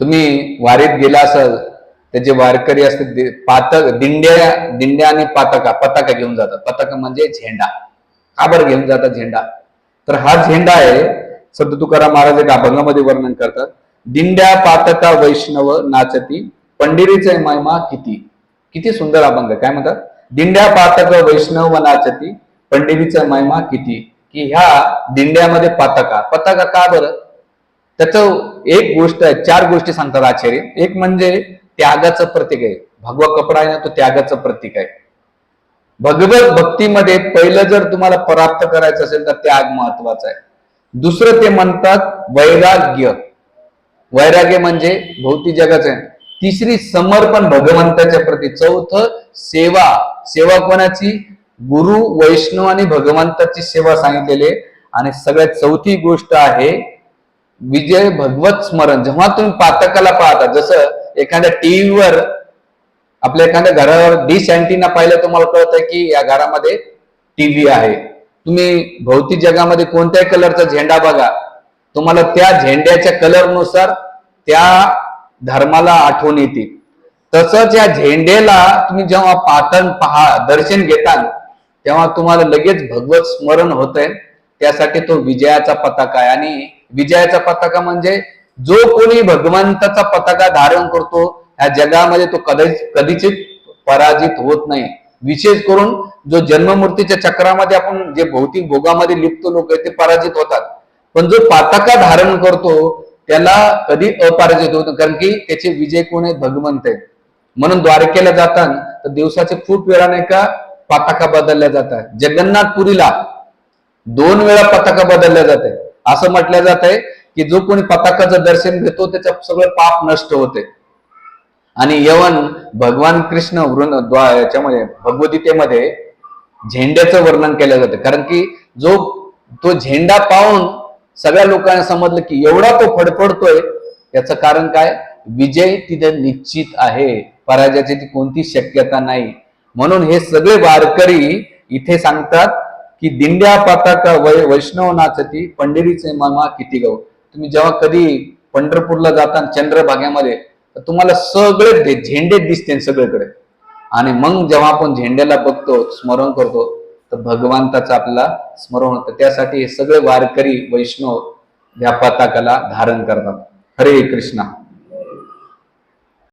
तुम्ही वारीत गेला असाल त्याचे वारकरी असतात पातक दिंड्या दिंड्या आणि पातका पताका घेऊन जातात. पताका म्हणजे झेंडा. का बरं घेऊन जातात झेंडा? तर हा झेंडा आहे संत तुकाराम महाराज एक अभंगामध्ये वर्णन करतात. दिंड्या पातका वैष्णव नाचती पंडिरीचा महिमा किती? किती सुंदर अभंग काय म्हणतात? दिंड्या पातक वैष्णव नाचती पंढरीचा महिमा किती? की ह्या दिंड्यामध्ये पताका. पताका का बरं? त्याचं एक गोष्ट आहे चार गोष्टी सांगतात आचार्य. एक म्हणजे त्यागाचं प्रतीक आहे. भगवा कपडा आहे ना तो त्यागाचं प्रतीक आहे. भगवत भक्तीमध्ये पहिलं जर तुम्हाला प्राप्त करायचं असेल तर त्याग महत्त्वाचा आहे. दुसरं ते म्हणतात वैराग्य. वैराग्य म्हणजे भौतिक जगाचं आहे. तिसरी समर्पण भगवंताच्या प्रती. चौथ सेवा. सेवा कोणाची? गुरु वैष्णव आणि भगवंताची सेवा सांगितलेली आहे. आणि सगळ्यात चौथी गोष्ट आहे विजय भगवत स्मरण जेव्हा तुम्ही पातकाला पाहता जसं एखाद्या टीव्हीवर आपल्या एखाद्या घरावर डिश अँटीना पाहिलं तुम्हाला कळत आहे की या घरामध्ये टीव्ही आहे. तुम्ही भौतिक जगामध्ये कोणत्याही कलरचा झेंडा बघा. तुम्हाला त्या झेंड्याच्या कलरनुसार त्या धर्माला आठवण येते. तसंच या झेंड्याला तुम्ही जेव्हा पातन पहा दर्शन घेता तेव्हा तुम्हाला लगेच भगवत स्मरण होत आहे त्यासाठी तो विजयाचा पताका आहे. आणि विजयाचा पताका म्हणजे जो कोणी भगवंताचा पताका धारण करतो ह्या जगामध्ये तो कधी कधीच पराजित होत नाही. विशेष करून जो जन्ममूर्तीच्या चक्रामध्ये आपण जे भौतिक भोगामध्ये लिप्त लोक आहेत ते पराजित होतात. पण जो पताका धारण करतो त्याला कधी अपराजित होतो कारण की त्याचे विजय कोण आहेत? भगवंत आहेत. म्हणून द्वारकेला जाताना तर दिवसाचे खूप वेळाने का पताका बदलल्या जातात. जगन्नाथपुरीला दोन वेळा पताका बदलल्या जाते. असं म्हटलं जात आहे की जो कोणी पताकाचं दर्शन घेतो त्याचं सगळं पाप नष्ट होते. आणि यवन भगवान कृष्ण वृंद द्वा- याच्यामध्ये भगवद्गीतेमध्ये झेंड्याचं वर्णन केलं जातं. कारण की जो तो झेंडा पाहून सगळ्या लोकांना समजलं की एवढा तो फडफडतोय याचं कारण काय? विजय तिथे निश्चित आहे. पराजयाची ती कोणती शक्यता नाही. म्हणून हे सगळे वारकरी इथे सांगतात की दिंड्या पाताका वै वैष्णव नाचती पंढरीचे मामा किती गव तुम्ही जेव्हा कधी पंढरपूरला जाता चंद्रभाग्यामध्ये तर तुम्हाला सगळे झेंडे दिसते सगळीकडे. आणि मग जेव्हा आपण झेंड्याला बघतो स्मरण करतो तर भगवंताचं आपल्याला स्मरण होतं. त्यासाठी हे सगळे वारकरी वैष्णव या पताकाला धारण करतात. हरे कृष्णा.